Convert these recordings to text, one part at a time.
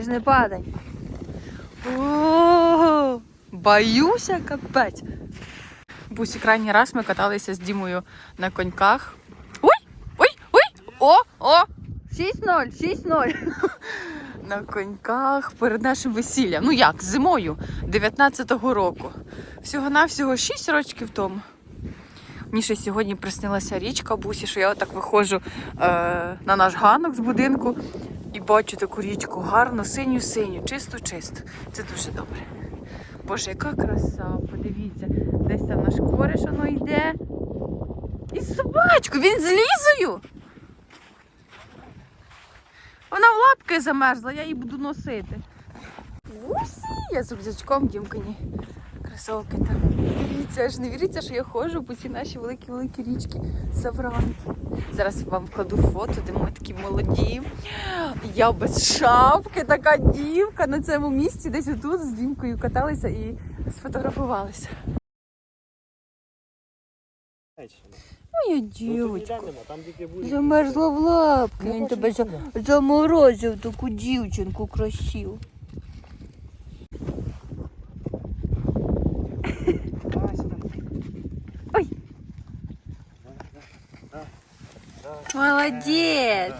Ти ж не падай. О, боюся, капець. Бусі, крайній раз ми каталися з Дімою на коньках. Ой! Ой! Ой! О! О! 6-0, 6-0. На коньках перед нашим весіллям. Ну як, зимою 19-го року. Всього-навсього 6 років тому. Мені ще сьогодні приснилася річка бусі, що я отак виходжу е, на наш ганок з будинку і бачу таку річку гарну, синю-синю, чисту-чисту. Це дуже добре. Боже, яка краса, подивіться, десь там наш кореш воно йде. І собачку, він з лізою. Вона в лапки замерзла, я її буду носити. Усі, я з рюкзачком дімкані. Кросовки там. Дивіться, аж не віриться, що я ходжу по ці наші великі-великі річки Савранки. Зараз вам вкладу фото, де ми такі молоді. Я без шапки, така дівка на цьому місці, десь отут з дімкою каталися і сфотографувалися. Моя дівчинка. там тільки буде. Замерзла в лапки. Він тебе заморозив таку дівчинку красиву. Молодець.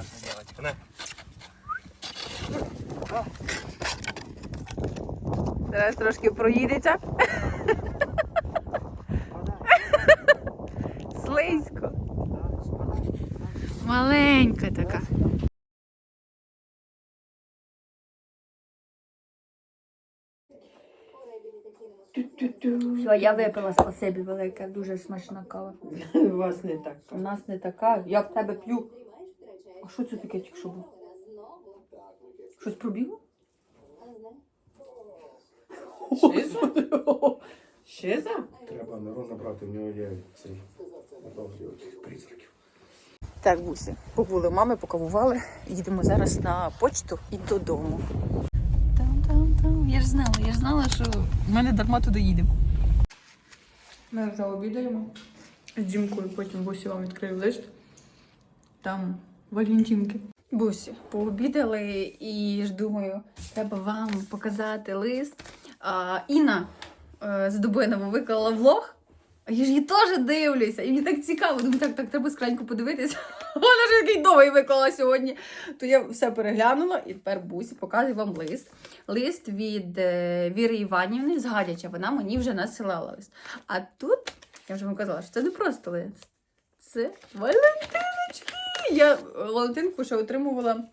Зараз трошки проїдеться. Слизько. Маленька така. Все, я випила спасибі велике, дуже смачна кава. У вас не так. У нас не така, я в тебе п'ю. А що це таке тільки що було? Щось пробігло? Шиза? Шиза? Треба Мирон набрати, в нього є цей готовий призраків. Так, Бусі, побули у мами, покавували. Їдемо зараз на почту і додому. Я ж знала, я ж знала, що ми не дарма туди їдемо. Ми вже обідаємо. З Дімкою потім Бусі вам відкрив лист. Там Валентинки. Бусі, пообідали і ж думаю, треба вам показати лист. А, Інна е, з Дубинова виклала влог. А я ж її теж дивлюся, і мені так цікаво. Думаю, так, так, треба скраньку подивитися. Вона ж такий довгий виклала сьогодні. То я все переглянула і тепер бусі показую вам лист. Лист від е, Віри Іванівни з Гадяча. Вона мені вже насилала лист. А тут, я вже вам казала, що це не просто лист. Це Валентиночки. Я Валентинку ще отримувала.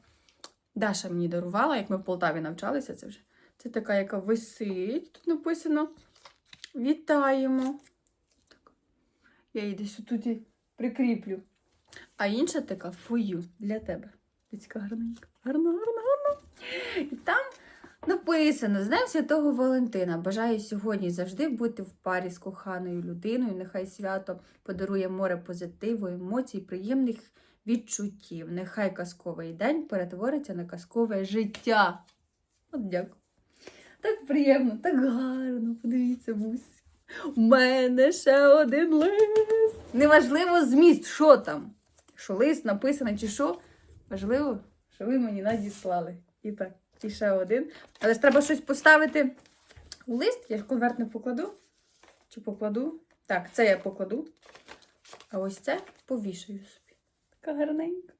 Даша мені дарувала, як ми в Полтаві навчалися. Це вже. Це така, яка висить. Тут написано Вітаємо. Я її десь тут і прикріплю. А інша така фою для тебе. Дицька гарненька. Гарно, гарно, гарно. І там написано: з Святого Валентина. Бажаю сьогодні завжди бути в парі з коханою людиною. Нехай свято подарує море позитиву, емоцій, приємних відчуттів. Нехай казковий день перетвориться на казкове життя. От дякую. Так приємно, так гарно. Подивіться, Бусь. У мене ще один лист. Неважливо зміст, що там. Що лист написаний чи що. Важливо, що ви мені надіслали. І так, і ще один. Але ж треба щось поставити у лист. Я ж конверт не покладу. Чи покладу? Так, це я покладу. А ось це повішаю собі. Така гарненька.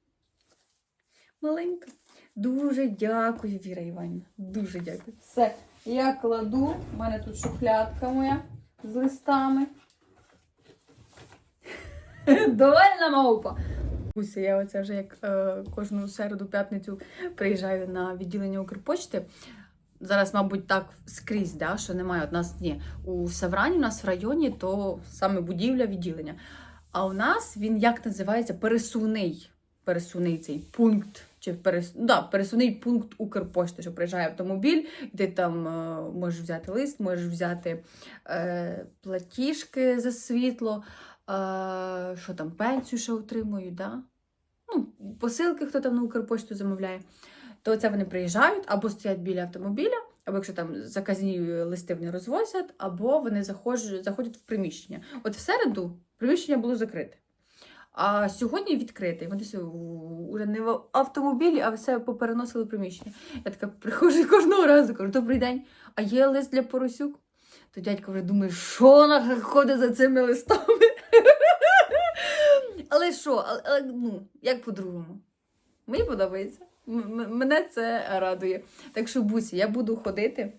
Маленька. Дуже дякую, Віра Іванівна. Дуже дякую. Все, я кладу. У мене тут шухлядка моя з листами. Довольна мавпа. Я оце вже як е, кожну середу, п'ятницю приїжджаю на відділення Укрпочти. Зараз, мабуть, так скрізь, да, що немає. От нас ні. У Саврані, у нас в районі, то саме будівля відділення. А у нас він як називається пересувний. Пересувний цей пункт. Чи перес... да, пересувний пункт Укрпошти, що приїжджає автомобіль, ти там е, можеш взяти лист, можеш взяти е, платіжки за світло, е, що там, пенсію ще отримують, да? ну, посилки, хто там на Укрпошту замовляє. То це вони приїжджають або стоять біля автомобіля, або якщо там заказні листи вони розвозять, або вони заходять в приміщення. От в середу приміщення було закрите. А сьогодні відкритий. Вони уже не в автомобілі, а все попереносили приміщення. Я така приходжу кожного разу кажу: добрий день, а є лист для поросюк? То дядько вже думає, що вона ходить за цими листами. Але що, але, ну, як по-другому? Мені подобається. Мене це радує. Так що, Бусі, я буду ходити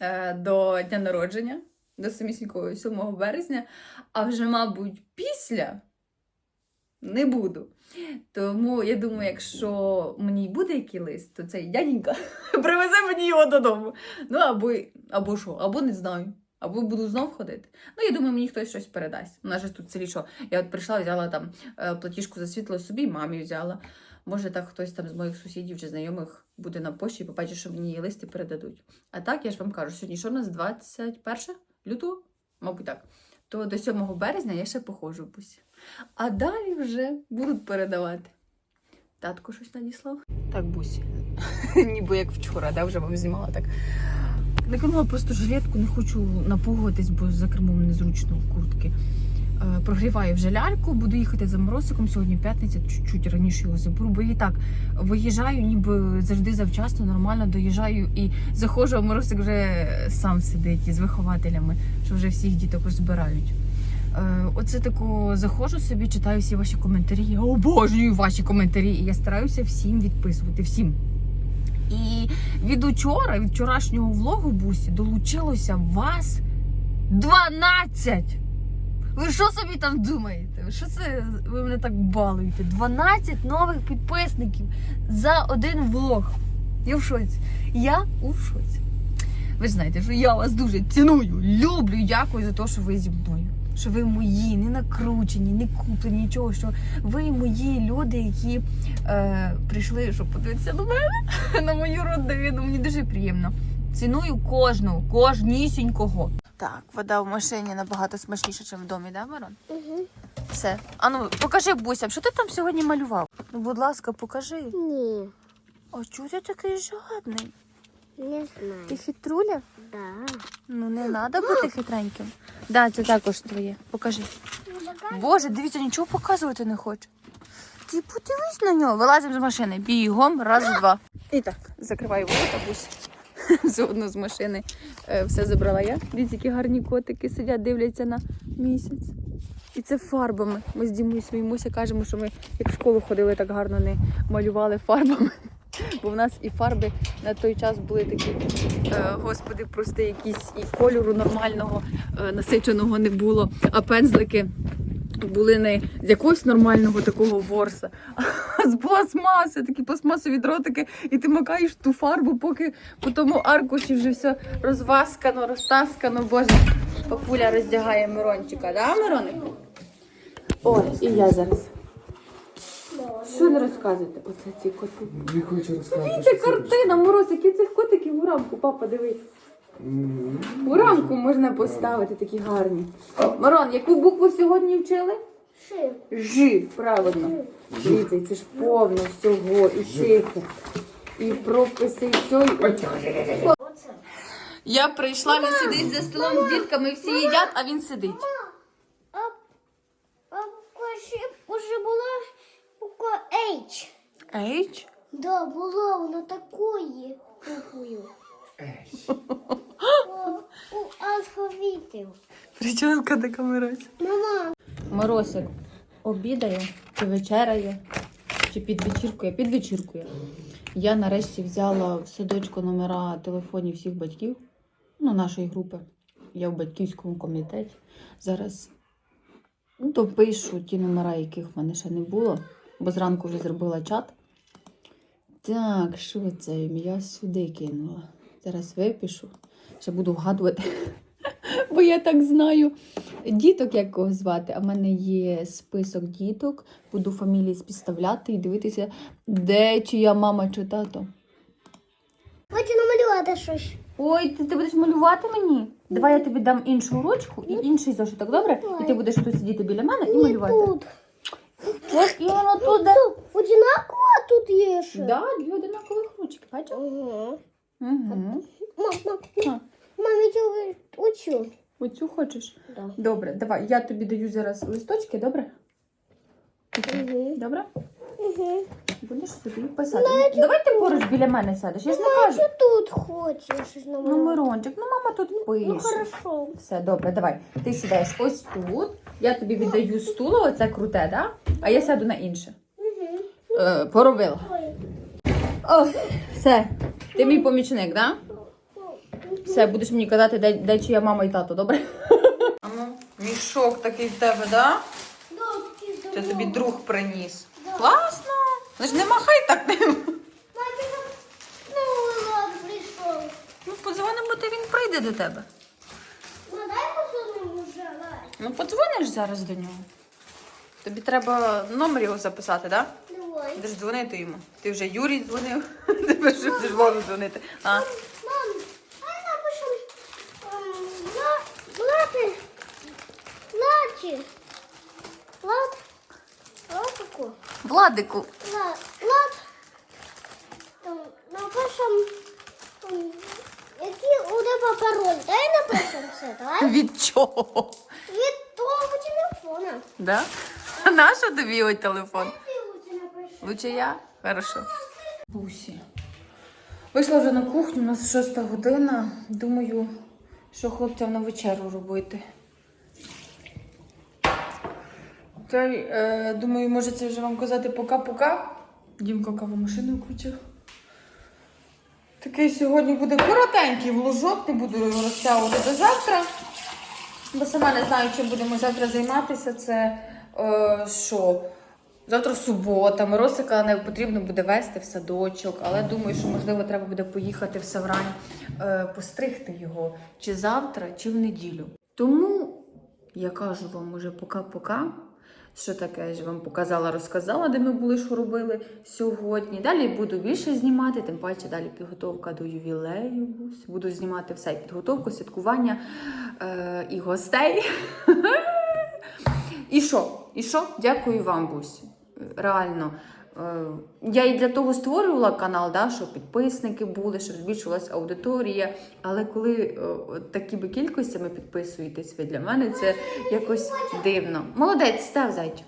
е, до дня народження, до самісінького 7 березня, а вже, мабуть, після не буду. Тому я думаю, якщо мені буде який лист, то цей дяденька привезе мені його додому. Ну, або, або що, або не знаю. Або буду знов ходити. Ну, я думаю, мені хтось щось передасть. У нас же тут селі що. Я от прийшла, взяла там е, платіжку за світло собі, мамі взяла. Може, так хтось там з моїх сусідів чи знайомих буде на пошті і побачить, що мені її листи передадуть. А так, я ж вам кажу, сьогодні що в нас 21 лютого? Мабуть, так. То до 7 березня я ще походжу в бусі. А далі вже будуть передавати. Татко щось надіслав. Так, бусі. Ніби як вчора, да, вже вам знімала так. Накинула просто жилетку, не хочу напугуватись, бо за кермом незручно в куртки. Е, Прогріваю вже ляльку, буду їхати за морозиком. Сьогодні п'ятниця, чуть-чуть раніше його заберу. Бо і так виїжджаю, ніби завжди завчасно, нормально доїжджаю і заходжу, а морозик вже сам сидить із вихователями, що вже всіх діток ось збирають. Е, Оце тако заходжу собі, читаю всі ваші коментарі. Я обожнюю ваші коментарі, і я стараюся всім відписувати. Всім. І від учора, від вчорашнього влогу бусі, долучилося вас 12! Ви що собі там думаєте? Що це ви мене так балуєте? 12 нових підписників за один влог. Я в шоці. Я у шоці. Ви ж знаєте, що я вас дуже ціную, люблю, дякую за те, що ви зі мною. Що ви мої, не накручені, не куплені, нічого. Що ви мої люди, які е, прийшли, щоб подивитися на мене, на мою родину. Мені дуже приємно. Ціную кожного, кожнісінького. Так, вода в машині набагато смачніша, ніж в домі, да, Марон? Угу. Все. А ну, покажи бусям, що ти там сьогодні малював? Ну, будь ласка, покажи. Ні, А чого ти такий жадний? Не знаю. Ти хитруля? Да. Ну не треба бути хитреньким. Да, це також твоє. Покажи. Боже, дивіться, нічого показувати не хоче. Ти подивись на нього. Вилазимо з машини. Бігом, раз, два. І так, закриваю ворота, бус. Заодно з машини е, все забрала я. Дивіться, які гарні котики сидять, дивляться на місяць. І це фарбами. Ми з Дімою сміємося, кажемо, що ми як в школу ходили, так гарно не малювали фарбами. Бо в нас і фарби на той час були такі, е, господи, прости, якісь і кольору нормального, е, насиченого не було, а пензлики були не з якогось нормального такого ворса, а з пластмаси, такі пластмасові дротики, і ти макаєш ту фарбу, поки по тому аркуші вже все розваскано, розтаскано. Боже, папуля роздягає Мирончика, да, Миронику? Ой, і я зараз. Що не розказуєте? Оце ці коти. Не хочу розказати. Це картина, Мороз, які цих котиків у рамку, папа, дивись. У рамку можна поставити такі гарні. Марон, яку букву сьогодні вчили? Ши. Жи, правильно. Дивіться, це ж повно всього, і цифр, і прописи, і все. Я прийшла, він сидить за столом з дітками, всі їдять, а він сидить. А, а ще уже була буква H. Ейч? Да, була вона такої буквою. У, у алфавітів. Прическа така Мирось. Мама, Моросик обідає чи вечеряє, чи підвечіркує, підвечіркує. Я нарешті взяла в садочку номера телефонів всіх батьків, ну, нашої групи. Я в батьківському комітеті. Зараз ну, допишу ті номера, яких в мене ще не було, бо зранку вже зробила чат. Так, що це? Я сюди кинула. Зараз випишу. Ще буду вгадувати. Бо я так знаю діток, як кого звати. А в мене є список діток. Буду фамілії співставляти і дивитися, де чия мама чи тато. хочу намалювати щось. Ой, ти, ти будеш малювати мені? Давай я тобі дам іншу ручку і інший зошиток, добре? І ти будеш тут сидіти біля мене і малювати. Тут. От іменно тут, де. Стоп, одинаково тут є ще. Да, дві одинакових ручки, бачиш? Угу. Мам, мам, А. мамі оцю. Оцю хочеш? Да. Добре, давай, я тобі даю зараз листочки, добре? Угу. Добре? Угу. Будеш собі писати. Давай ти поруч біля мене сядеш. Я ж не кажу. Що тут хочеш? Ну, Ну, Мирончик, ну мама тут ну пише. хорошо. Все, добре, давай. Ти сідаєш ось тут. Я тобі віддаю стуло, оце круте, да? а я сяду на інше. Угу. Е, поробила. О, все. Ти мій помічник, да? Все, будеш мені казати, де, де чия мама і тато, добре? А ну, мішок такий в тебе, да? Це тобі друг приніс. Класно. Ну ж не махай так ним. Ну. Ну, подзвонимо, то він прийде до тебе. Ну, дай посунемо вже, Влад. Ну, подзвониш зараз до нього. Тобі треба номер його записати, так? Да? Давай. Будеш дзвонити йому. Ти вже Юрій дзвонив, тебе ж будеш Вові дзвонити. А, Мам, ем, Вла- Влати. Влаті. Влад. Влатику. Владику. Влад. Влад. Там напишем, ем, який у тебе пароль. Дай напишем все, давай. Від чого? Телефона. Да? А нащо тобі ой телефон? Лучше я? Хорошо. Бусі. Вийшла вже на кухню, у нас шоста година. Думаю, що хлопцям на вечерю робити. Та, е, думаю, може це вже вам казати пока-пока. Дімко кавомашину включив. Такий сьогодні буде коротенький влужок, не буду його розтягувати до завтра. Бо сама не знаю, чим будемо завтра займатися. Це е, що? Завтра субота, Миросика не потрібно буде вести в садочок, але думаю, що можливо треба буде поїхати в Саврань, е, постригти його чи завтра, чи в неділю. Тому я кажу вам уже пока-пока. Що таке я ж вам показала, розказала, де ми були, що робили сьогодні. Далі буду більше знімати, тим паче далі підготовка до ювілею. Буду знімати все і підготовку, святкування е, і гостей. І що? І що? Дякую вам, Бусь. Реально. Е, Я і для того створювала канал, да, щоб підписники були, щоб збільшувалася аудиторія. Але коли е, такими кількостями підписуєтесь ви, для мене це якось дивно. Молодець, став зайчик.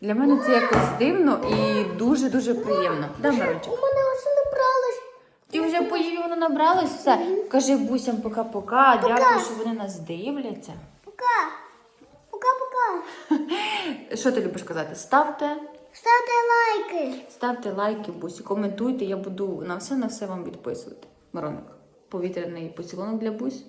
Для мене це якось дивно і дуже-дуже приємно. Да, Мирончик? У мене вже набралось. Ти вже поїв, воно набралось все. Кажи бусям пока-пока. Дякую, що вони нас дивляться. Пока. Пока-пока. Що ти любиш казати? Ставте. Ставте лайки. Ставте лайки, бусі, коментуйте, я буду на все на все вам відписувати. Мироник, повітряний поцілунок для бусь.